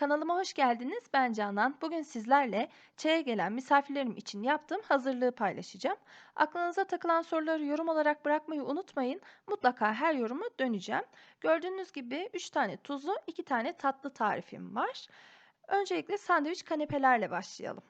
Kanalıma hoş geldiniz. Ben Canan. Bugün sizlerle çaya gelen misafirlerim için yaptığım hazırlığı paylaşacağım. Aklınıza takılan soruları yorum olarak bırakmayı unutmayın. Mutlaka her yoruma döneceğim. Gördüğünüz gibi 3 tane tuzlu, 2 tane tatlı tarifim var. Öncelikle sandviç kanepelerle başlayalım.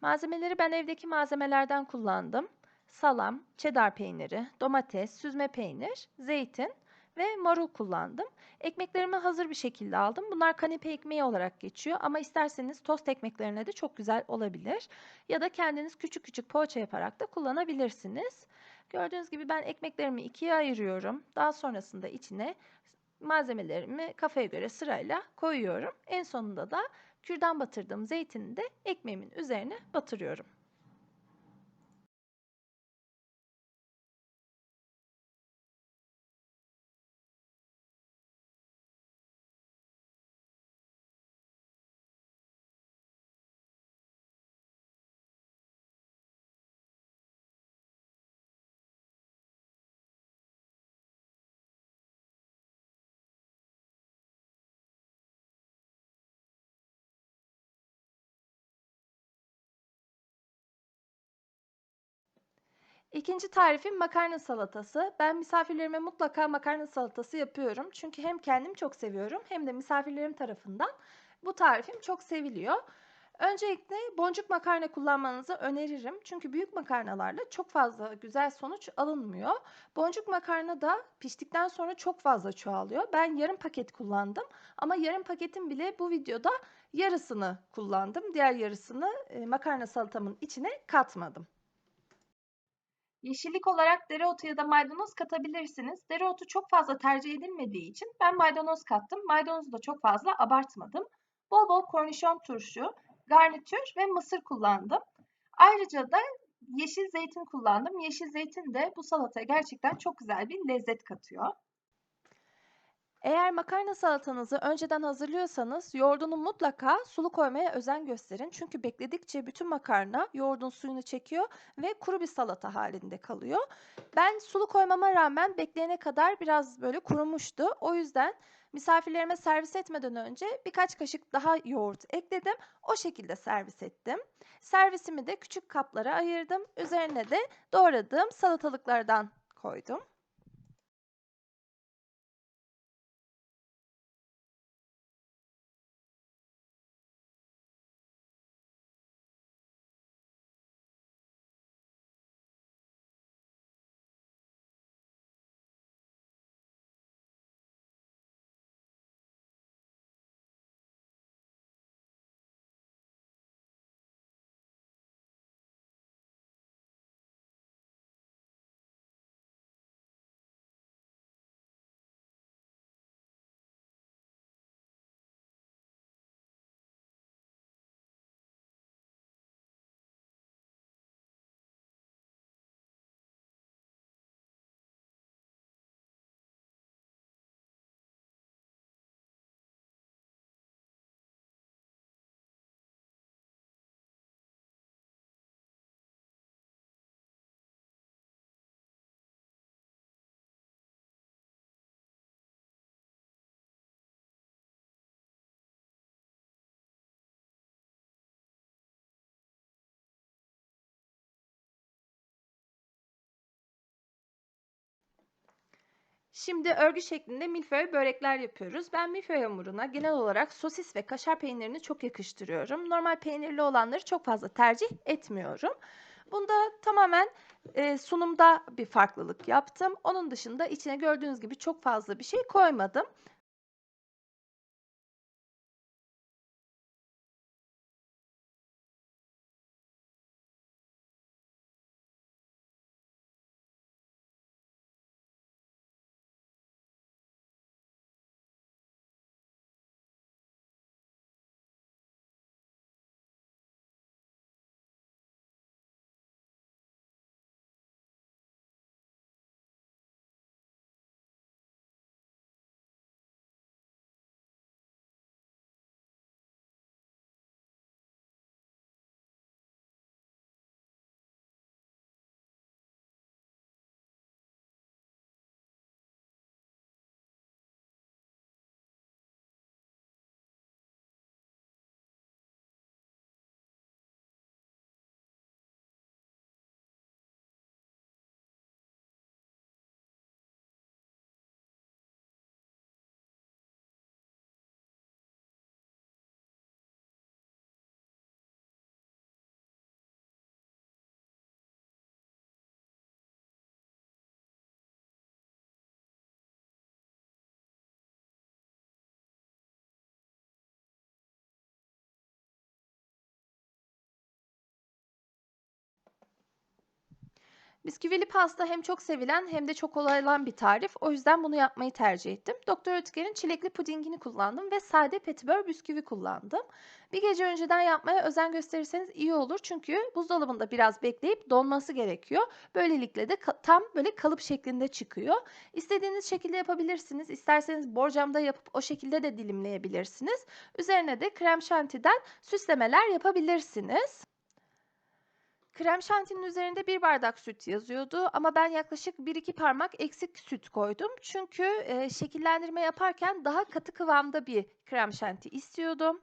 Malzemeleri ben evdeki malzemelerden kullandım. Salam, çedar peyniri, domates, süzme peynir, zeytin ve marul kullandım. Ekmeklerimi hazır bir şekilde aldım. Bunlar kanepe ekmeği olarak geçiyor ama isterseniz tost ekmeklerine de çok güzel olabilir. Ya da kendiniz küçük küçük poğaça yaparak da kullanabilirsiniz. Gördüğünüz gibi ben ekmeklerimi ikiye ayırıyorum. Daha sonrasında içine malzemelerimi kafaya göre sırayla koyuyorum. En sonunda da kürdan batırdığım zeytini de ekmeğimin üzerine batırıyorum. İkinci tarifim makarna salatası. Ben misafirlerime mutlaka makarna salatası yapıyorum. Çünkü hem kendim çok seviyorum hem de misafirlerim tarafından bu tarifim çok seviliyor. Öncelikle boncuk makarna kullanmanızı öneririm. Çünkü büyük makarnalarla çok fazla güzel sonuç alınmıyor. Boncuk makarna da piştikten sonra çok fazla çoğalıyor. Ben yarım paket kullandım ama yarım paketin bile bu videoda yarısını kullandım. Diğer yarısını makarna salatamın içine katmadım. Yeşillik olarak dereotu ya da maydanoz katabilirsiniz. Dereotu çok fazla tercih edilmediği için ben maydanoz kattım. Maydanozu da çok fazla abartmadım. Bol bol kornişon turşu, garnitür ve mısır kullandım. Ayrıca da yeşil zeytin kullandım. Yeşil zeytin de bu salataya gerçekten çok güzel bir lezzet katıyor. Eğer makarna salatanızı önceden hazırlıyorsanız yoğurdunu mutlaka sulu koymaya özen gösterin. Çünkü bekledikçe bütün makarna yoğurdun suyunu çekiyor ve kuru bir salata halinde kalıyor. Ben sulu koymama rağmen bekleyene kadar biraz böyle kurumuştu. O yüzden misafirlerime servis etmeden önce birkaç kaşık daha yoğurt ekledim. O şekilde servis ettim. Servisimi de küçük kaplara ayırdım. Üzerine de doğradığım salatalıklardan koydum. Şimdi örgü şeklinde milföy börekler yapıyoruz. Ben milföy hamuruna genel olarak sosis ve kaşar peynirini çok yakıştırıyorum. Normal peynirli olanları çok fazla tercih etmiyorum. Bunda tamamen e, sunumda bir farklılık yaptım. Onun dışında içine gördüğünüz gibi çok fazla bir şey koymadım. Bisküvili pasta hem çok sevilen hem de çok kolay bir tarif. O yüzden bunu yapmayı tercih ettim. Doktor Oetker'in çilekli pudingini kullandım ve sade petibör bisküvi kullandım. Bir gece önceden yapmaya özen gösterirseniz iyi olur. Çünkü buzdolabında biraz bekleyip donması gerekiyor. Böylelikle de tam böyle kalıp şeklinde çıkıyor. İstediğiniz şekilde yapabilirsiniz. İsterseniz borcamda yapıp o şekilde de dilimleyebilirsiniz. Üzerine de krem şantiden süslemeler yapabilirsiniz. Krem şantinin üzerinde bir bardak süt yazıyordu ama ben yaklaşık 1-2 parmak eksik süt koydum. Çünkü e, şekillendirme yaparken daha katı kıvamda bir krem şanti istiyordum.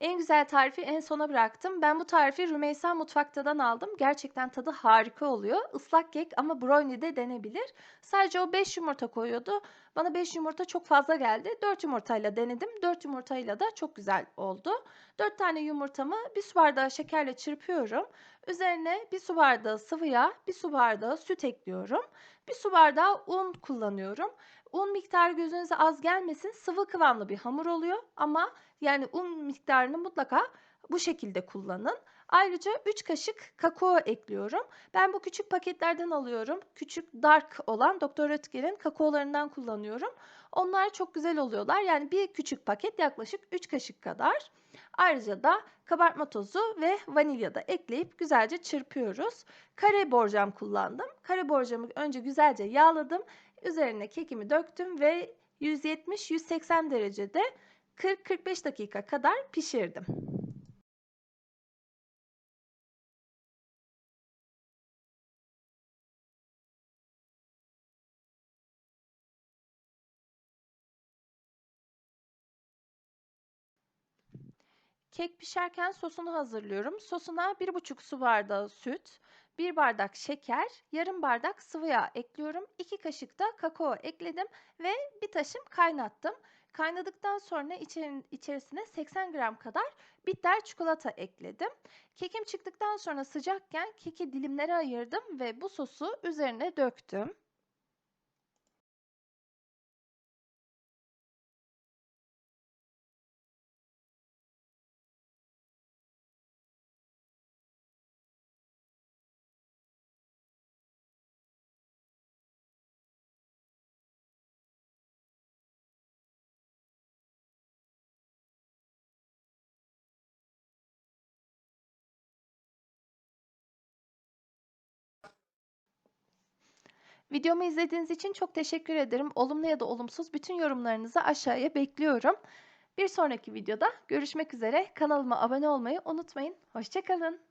En güzel tarifi en sona bıraktım. Ben bu tarifi Rümeysa Mutfakta'dan aldım. Gerçekten tadı harika oluyor. Islak kek ama brownie de denebilir. Sadece o 5 yumurta koyuyordu. Bana 5 yumurta çok fazla geldi. 4 yumurtayla denedim. 4 yumurtayla da çok güzel oldu. 4 tane yumurtamı bir su bardağı şekerle çırpıyorum. Üzerine bir su bardağı sıvı yağ, bir su bardağı süt ekliyorum. Bir su bardağı un kullanıyorum. Un miktarı gözünüze az gelmesin. Sıvı kıvamlı bir hamur oluyor ama yani un miktarını mutlaka bu şekilde kullanın. Ayrıca 3 kaşık kakao ekliyorum. Ben bu küçük paketlerden alıyorum. Küçük dark olan Dr. Oetker'in kakaolarından kullanıyorum. Onlar çok güzel oluyorlar. Yani bir küçük paket yaklaşık 3 kaşık kadar. Ayrıca da kabartma tozu ve vanilya da ekleyip güzelce çırpıyoruz. Kare borcam kullandım. Kare borcamı önce güzelce yağladım. Üzerine kekimi döktüm ve 170-180 derecede 40-45 dakika kadar pişirdim. Kek pişerken sosunu hazırlıyorum. Sosuna 1,5 su bardağı süt, 1 bardak şeker, yarım bardak sıvı yağ ekliyorum. 2 kaşık da kakao ekledim ve bir taşım kaynattım. Kaynadıktan sonra içerisine 80 gram kadar bitter çikolata ekledim. Kekim çıktıktan sonra sıcakken keki dilimlere ayırdım ve bu sosu üzerine döktüm. Videomu izlediğiniz için çok teşekkür ederim. Olumlu ya da olumsuz bütün yorumlarınızı aşağıya bekliyorum. Bir sonraki videoda görüşmek üzere. Kanalıma abone olmayı unutmayın. Hoşçakalın.